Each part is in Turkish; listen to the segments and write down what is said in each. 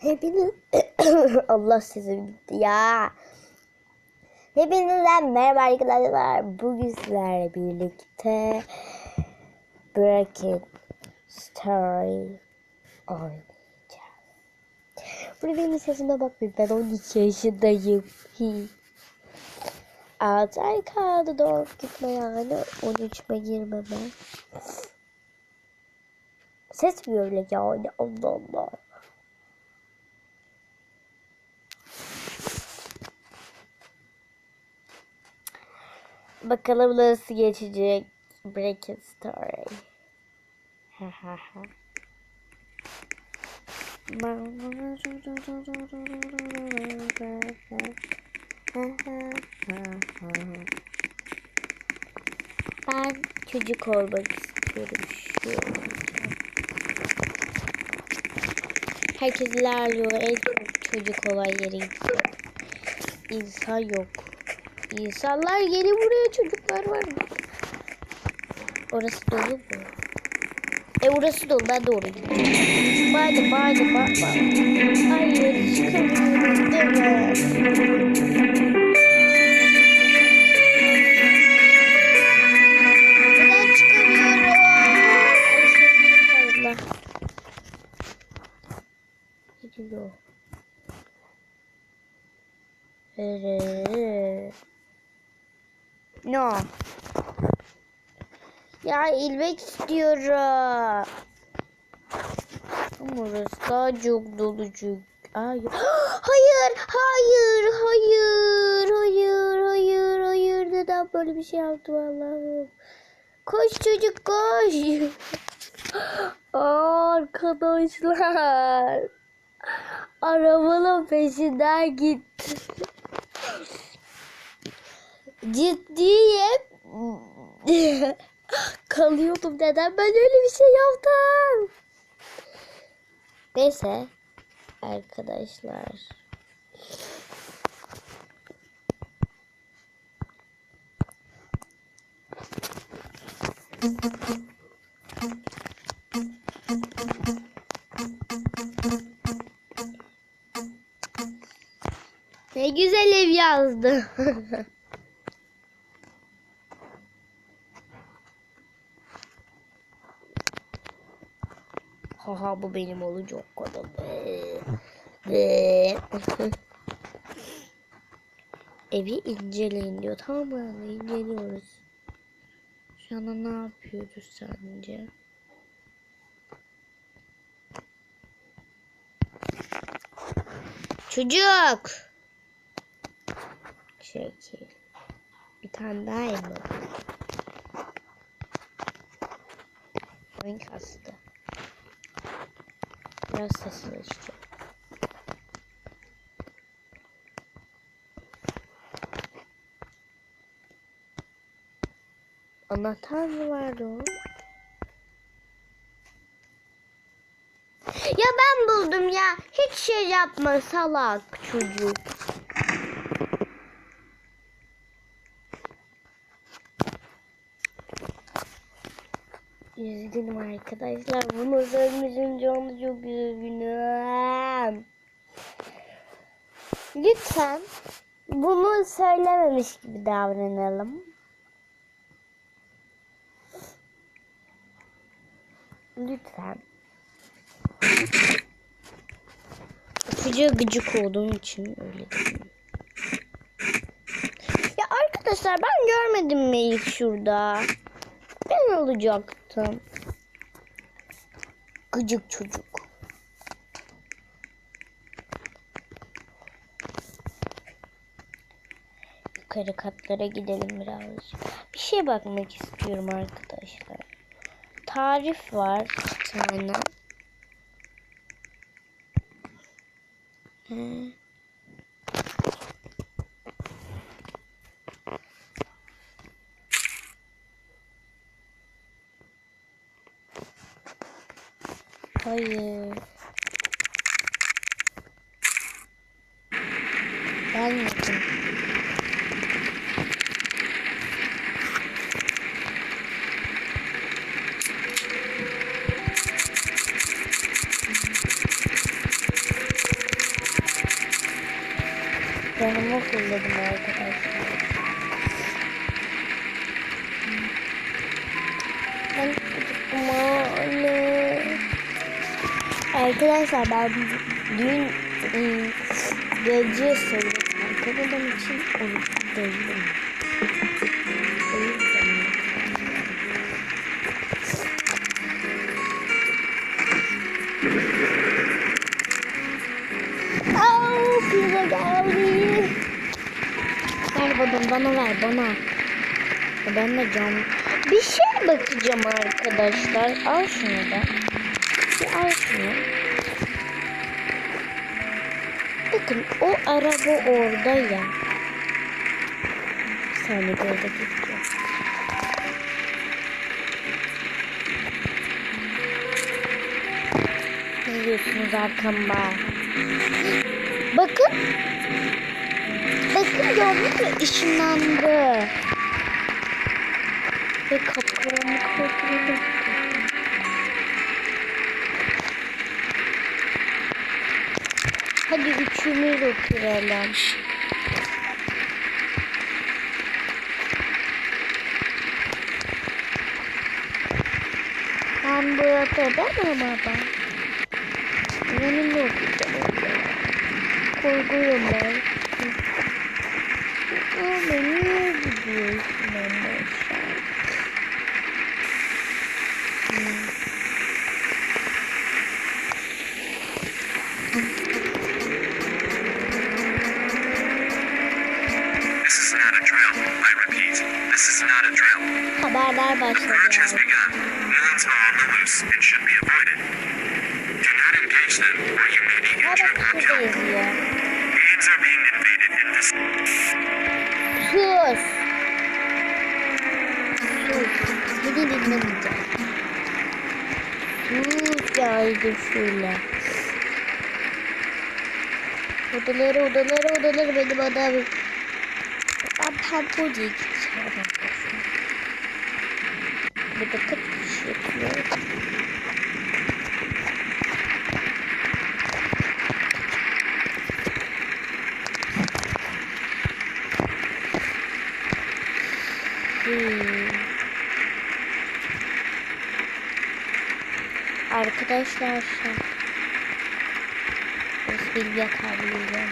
Hepiniz Allah bitti ya. Hepinizden merhaba arkadaşlar. Bugün sizlerle birlikte Bracket Story oynayacağız. Burada benim sesime bakmayın. Ben 12 yaşındayım. Hi. 6 ay kaldı doğup gitme yani. 13'üme girmeme. Ses mi öyle yani? Allah Allah. Bakalım nasıl geçecek Breaking Story. Ben çocuk olmak istiyorum şu. Herkes ilerliyor. En çocuk olan gidiyor. İnsan yok. İnsanlar geri buraya çocuklar var mı? Orası dolu mu? E orası dolu ben doğru gideceğim. Baydı baydı bak bak. Hayır çıkamıyorum deme. Ya ilmek istiyorum. Ama orası daha çok dolucuk. Ay. Hayır, hayır, hayır, hayır, hayır, hayır. Neden böyle bir şey yaptım Allah'ım? Koş çocuk koş. Arkadaşlar. Arabanın peşinden gitti. Ciddiyim. Kalıyordum neden ben öyle bir şey yaptım? Neyse arkadaşlar. Ne güzel ev yazdı. Haha bu benim olacak kadar. Evi inceleyin diyor. Tamam mı? İnceliyoruz. Şu anda ne yapıyoruz sence? Çocuk. Şekil. Bir tane daha elma. Oyun kastı. Biraz sesini açacağım. Anahtar mı vardı o? Ya ben buldum ya. Hiç şey yapma salak çocuk. Üzgünüm arkadaşlar. Bunu söylemişim canı çok üzgünüm. Lütfen bunu söylememiş gibi davranalım. Lütfen. Çocuğa gıcık olduğum için öyle dedim. Ya arkadaşlar ben görmedim ilk şurada? Ben olacaktım. Gıcık çocuk. Yukarı katlara gidelim birazcık. Bir şey bakmak istiyorum arkadaşlar. Tarif var bir tane. He. Hayır. Ben yaptım. Canımı fullledim arkadaşlar. Ben anne. Arkadaşlar ben dün ıı, gece söyledim. Arkadaşım için oruç değilim. Pizza geldi. Ver bana, bana ver, bana. Ben de cam. Bir şey bakacağım arkadaşlar. Al şunu da. Şunu. Bakın o araba orada ya. Bir saniye böyle gideceğim. Ne diyorsunuz arkamda? Bakın. Bakın gördünüz mü? Işınlandı. Ve kapkaranlık oldu. Üçümüz oturalım. Ben burada demem ama. Benim de oturacağım. Korkuyorum ben. Ama niye gidiyorsun ama aşağı? İn this. Sus. Sus. Seni dinlemeyeceğim. Sus yaydı şöyle. Odaları odaları odaları benim odam. Ben pempocuya gideceğim. Kişi yapıyor? Hmm. Arkadaşlar Biz bir yakalayacağım.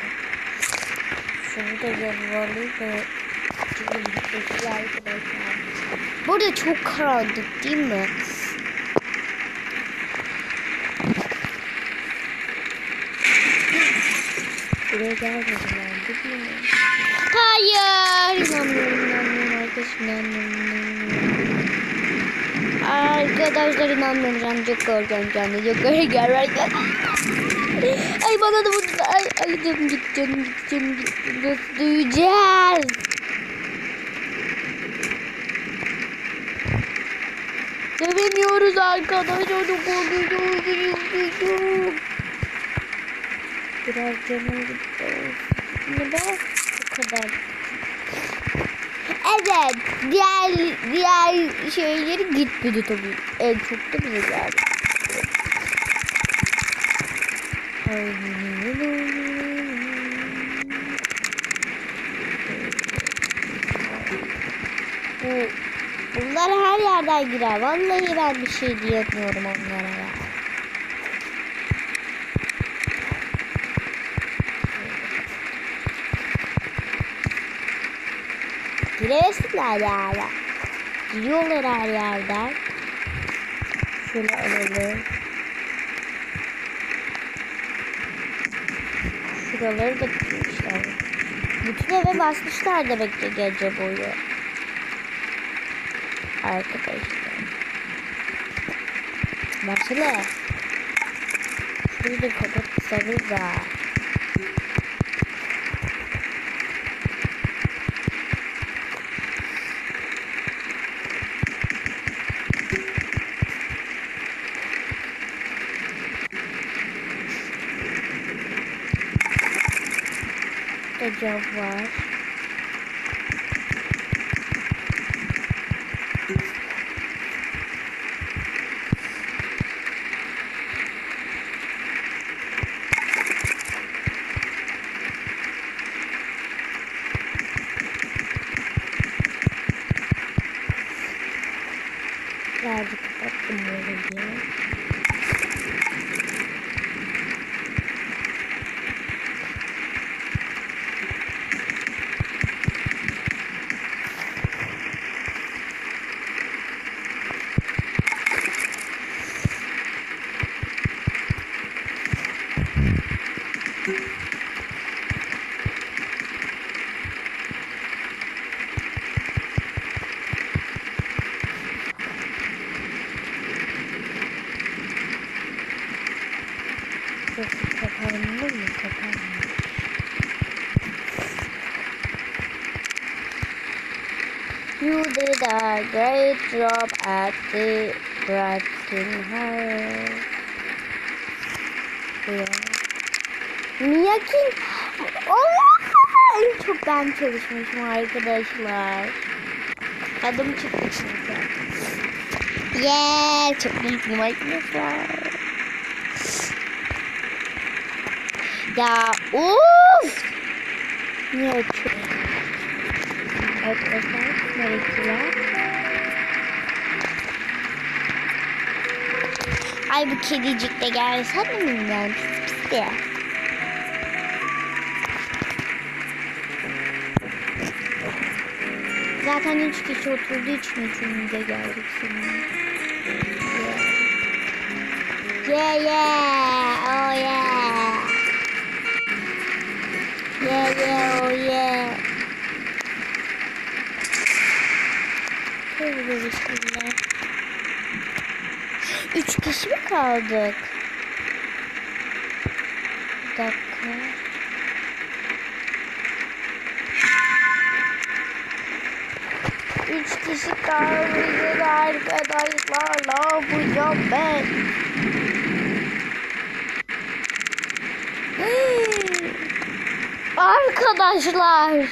Şunu da yazmalıyım Çünkü bir arkadaşlar. Burada çok karanlık değil mi? Buraya gelmedim ben değil mi? Hayır. İnanmıyorum inanmıyorum arkadaşım inanmıyorum. Arkadaşlar inanmıyorum çok korkuyorum kendi çok korkuyorum. Ay bana da vurdu. Ay, ay canım gitti canım gitti canım. Nasıl duyacağız? Dövemiyoruz arkadaşlar. Çok korkuyorum. Biraz canım gitti. Neden? Bu kadar. Evet. Diğer diğer şeyleri gitmedi tabii. En çok da bize geldi. Bu, bunlar her yerden girer. Vallahi ben bir şey diyemiyorum onlara ya. Giremesinler yani. Giriyorlar her yerden. Şöyle alalım. Şuraları da tutmuşlar. Bütün eve basmışlar demek ki gece boyu. Arkadaşlar. Baksana. Şurayı da kapatsanız da. cam var. Sesi kapanır mı? Kapanmıyor. You did a great job at the writing her. Yeah. Miyaki Allah! En çok ben çalışmışım arkadaşlar. Adım çıktı çünkü. Yeah, çok mutluyum arkadaşlar. Ya of! Niye melekçiler. Ay bu kedicik de gelsene mi yani pis de. Zaten üç kişi oturduğu için üçümüz de geldik şimdi. Yeah yeah, oh yeah. Yeah yeah, oh yeah. Şöyle bismillah. Üç kişi mi kaldık? Bir dakika. Üç kişi kalmışız arkadaşlar. Ne yapacağım ben? Arkadaşlar.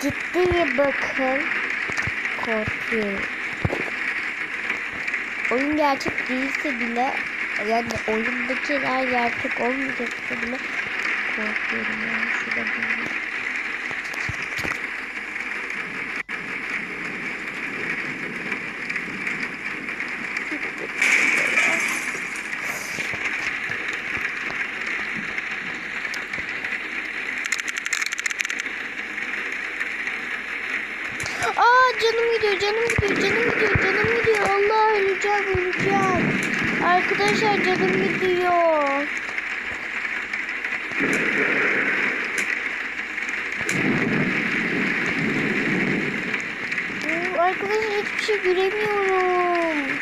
Ciddi bakın. Korkuyorum. Oyun gerçek değilse bile yani oyundakiler gerçek olmayacaksa bile korkuyorum yani şurada bir Aa canım gidiyor, canım gidiyor, canım gidiyor, canım gidiyor. Allah öleceğim, öleceğim. Arkadaşlar canım gidiyor. Oo, Arkadaşlar hiçbir şey göremiyorum.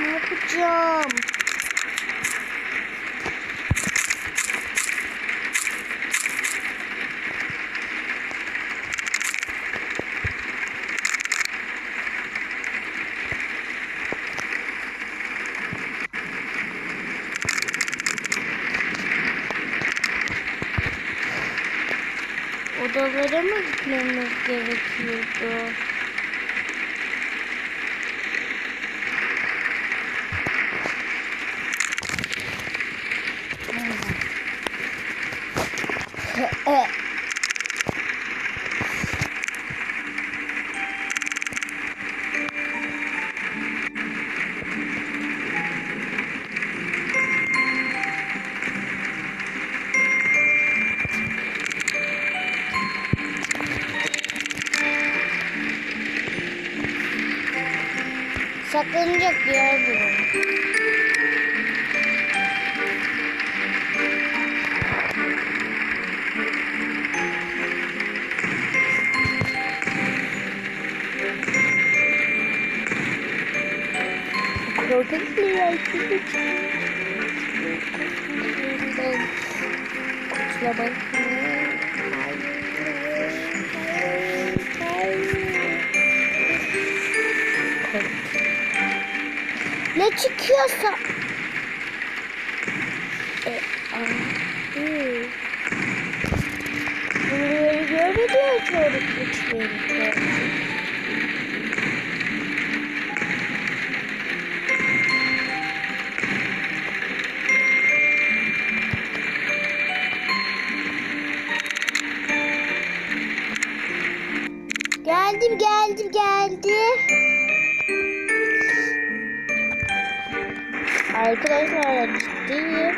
Ne yapacağım? Odalara mı gitmemiz gerekiyordu? 跟着别人。ne çıkıyorsa. E, hmm. Bunları görmediği açıyoruz güçleri. Geldim geldim geldim. Arkadaşlar ciddiyim.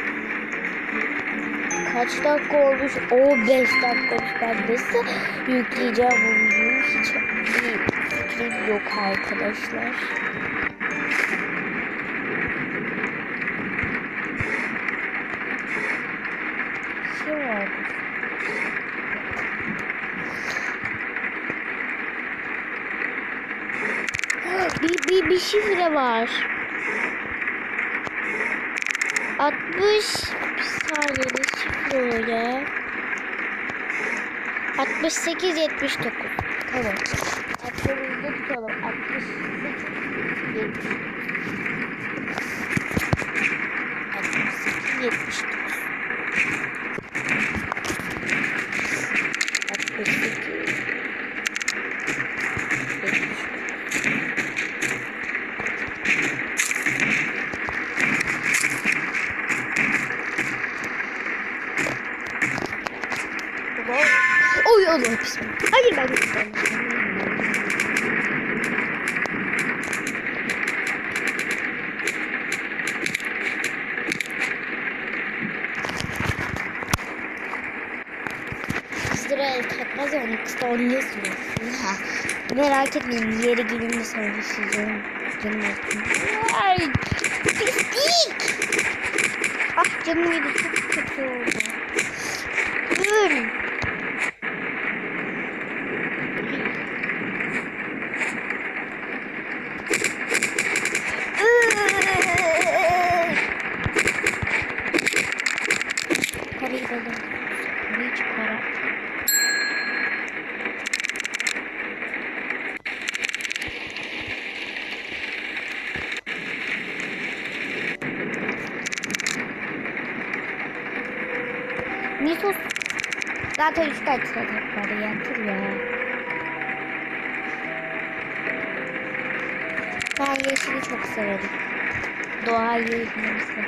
Kaç dakika olmuş? O 5 dakika olmuş. Ben nasıl yükleyeceğim bu videoyu? Hiç bir fikrim yok arkadaşlar. Şey. Bir, bir, bir şifre var. 60 bir saniyede şifre öyle. 68 79. Tamam. Aklımızda tutalım. 68 70. 68 79. Oy Allah bismillah. Hayır ben Kızlara el kalkmaz yani ne soruyorsun ha. Merak etmeyin yeri gelince savaşacağım. Canım olsun. Ay pislik. Ah canım yedi çok kötü oldu. Dur. Parayı da da. Parayı çıkar. Misos zaten üstte açacakları yatır ya. Ben yeşili çok severim. Doğayı izlemesi.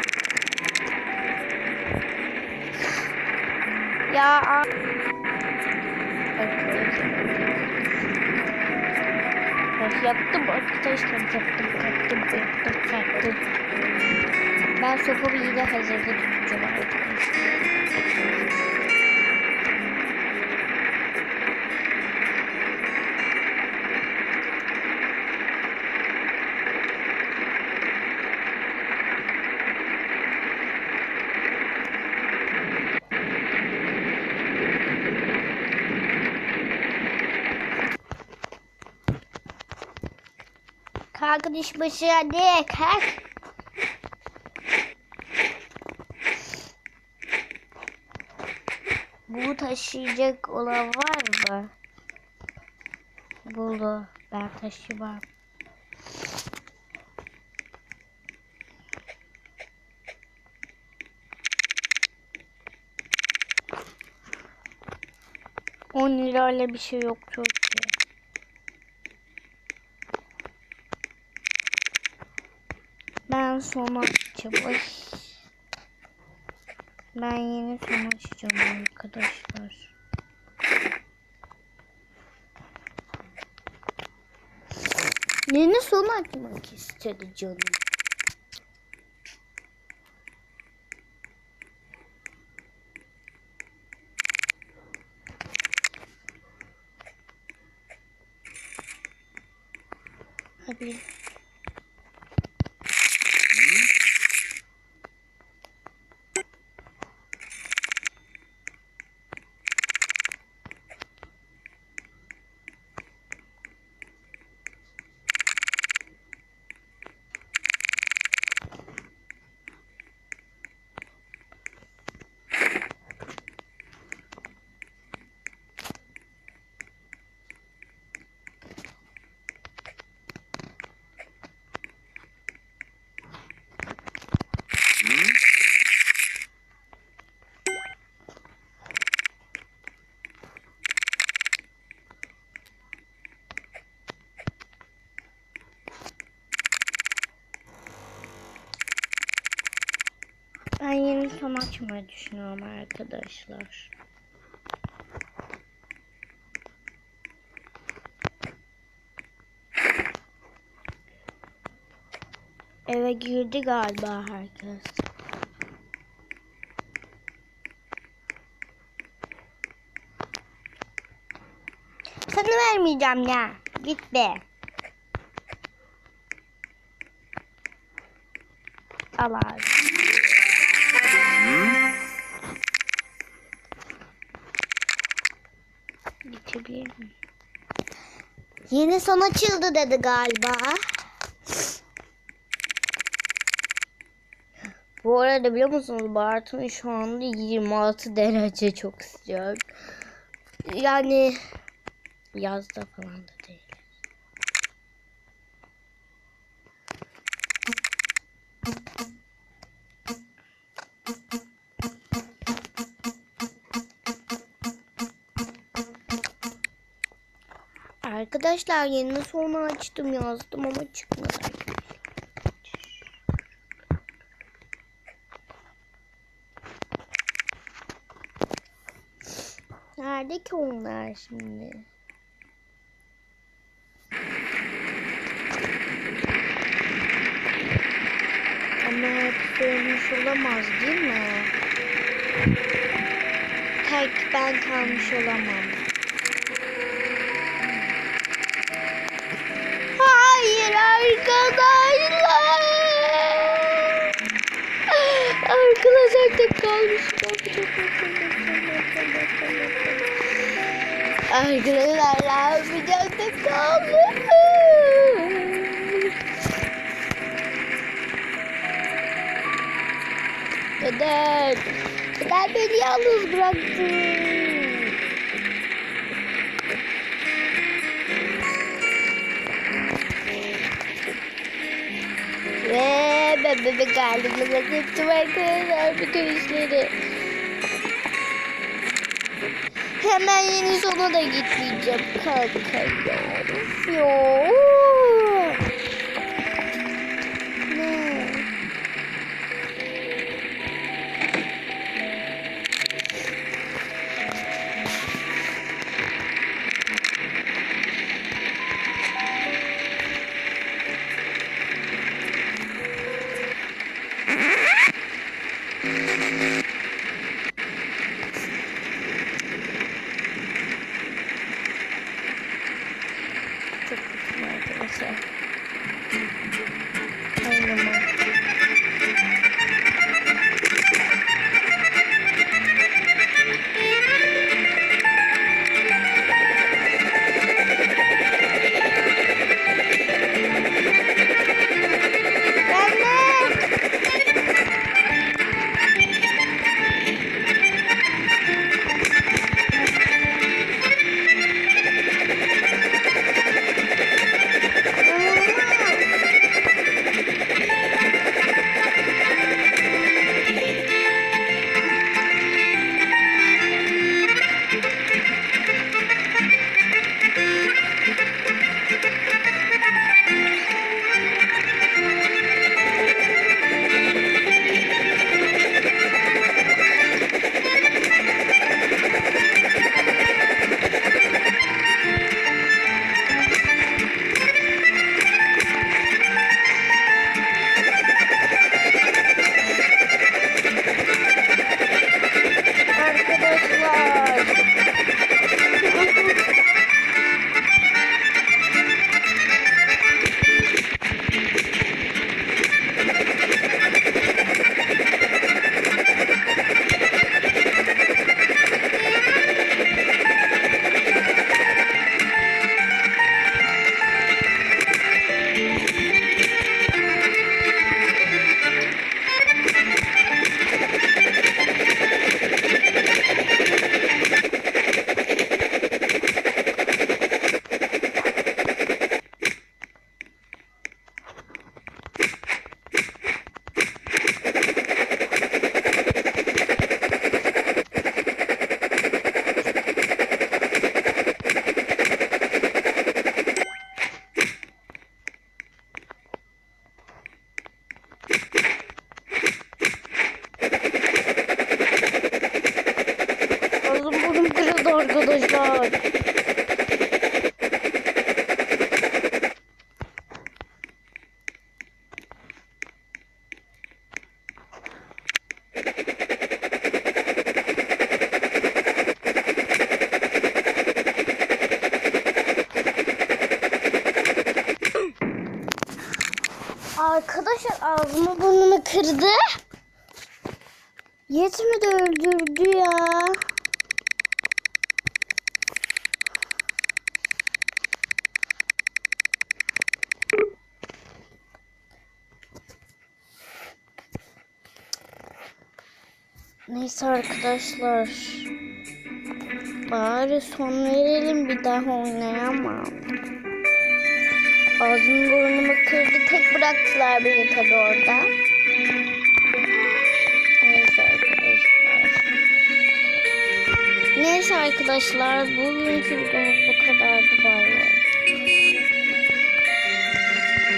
Ya Bak yaptım arkadaşlar yaptım yaptım yaptım yaptım. Ben sopamı yine hazırda tutacağım arkadaşlar. İş başı kalk. Bu taşıyacak olan var mı? Buldu. Ben taşımam. On lirayla bir şey yok çok ki. Ben son açacağım. Ben yeni son açacağım arkadaşlar. Yeni son açmak istedi canım. Hadi. tam açmayı düşünüyorum arkadaşlar. Eve girdi galiba herkes. Sana vermeyeceğim ya. Git be. Al abi. Miyim? Yeni son açıldı dedi galiba. Bu arada biliyor musunuz Bartın şu anda 26 derece çok sıcak. Yani yazda falan Arkadaşlar yeni sonu açtım yazdım ama çıkmadı. Nerede ki onlar şimdi? Ama hepsi olamaz değil mi? Tek ben kalmış olamam. Arkadaşlar. Arkadaşlar tek kalmışım. Arkadaşlar ne yapacağım tek kaldım. Neden? Neden beni yalnız bıraktın? Ve halime yaptım arkadaşlar bütün işleri. Hemen yeni sona da gitmeyeceğim kanka ya. Çok kötü arkadaşlar. Aynen. Arkadaşlar ağzımı burnumu kırdı. Yetmedi öldürdü ya. Neyse arkadaşlar. Bari son verelim bir daha oynayamam. Ağzımı burnumu kırdı. Tek bıraktılar beni tabi orada. Neyse arkadaşlar. Neyse arkadaşlar. Bugünkü videomuz bu kadardı. Bay.